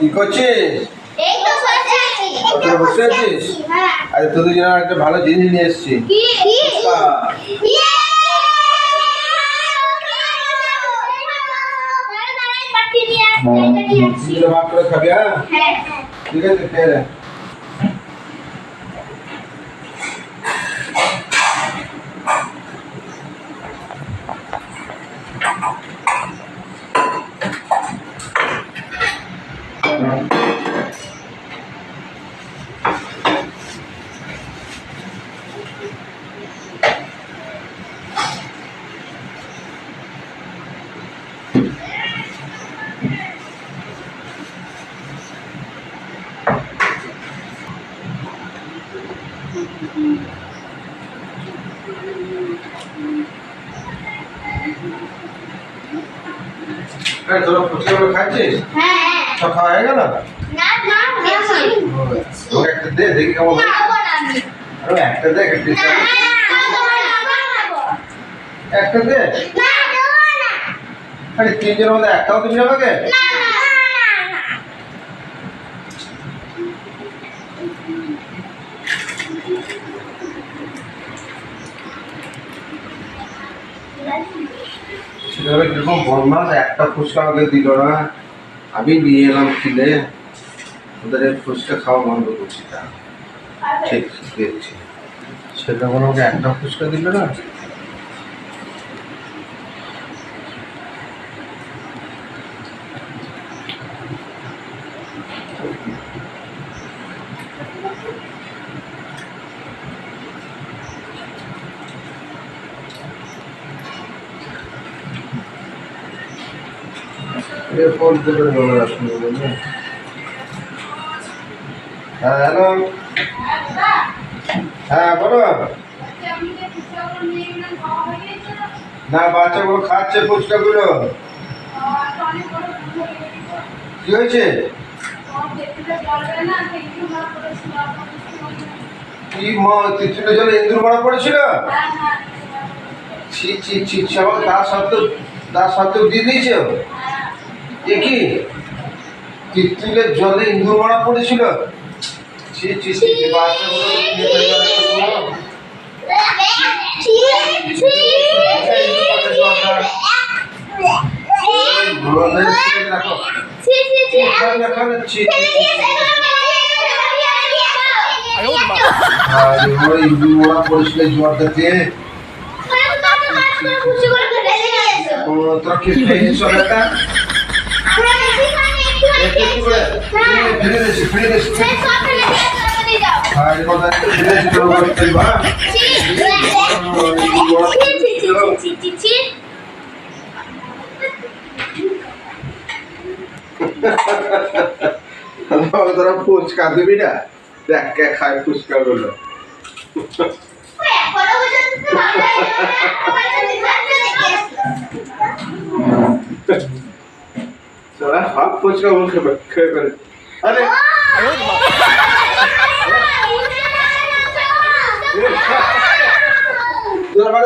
কি করছিস? বসে আছিস? হ্যাঁ। আরে তোদের জন্য একটা ভালো জিনিস নিয়ে এসেছি। ভাগ করে খাবি হ্যাঁ? হ্যাঁ ঠিক আছে এই, তোরা ফুচকাগুলো খাচ্ছিস? হ্যাঁ সব খাওয়া হয়ে গেল? না না না। ওকে একটা দে দেখি কেমন হয়। আরে একটা দে একটা একটা দে। না না। আরে তিনজনের মধ্যে একটাও তুমি আমাকে না সেটা কীরকম বদমাস একটা ফুচকা আমাকে দিল না। আমি নিয়ে এলাম কিনে। ওদের ফুচকা খাওয়া বন্ধ করছি তা। ঠিক দেখছি সেটা আমাকে একটা ফুচকা দিল না? হ্যাঁ হ্যালো হ্যাঁ বলো না বাচ্চাগুলো খাচ্ছে ফুচকাগুলো কি হয়েছে কি তিতুলের জন্য ইন্দুর মারা পড়েছিল ছি ছি ছি তার সত্ত্বেও তার সত্ত্বেও দিয়ে দিয়েছে এ কি? তিতুলের জলে ইন্দুর মারা পড়েছিল? ছি ছি বাচ্চাগুলো ইন্দুর মারা পড়েছিল জলটাতে তোরা কি একটু তোর উপরে ফেলবা তোরা ফুচকা দিবি না? দেখ কে খায় ফুচকা গুলো। তোরা সব ফুচকা গুলো খেয়ে খেয়ে ফেলে আরে তোরা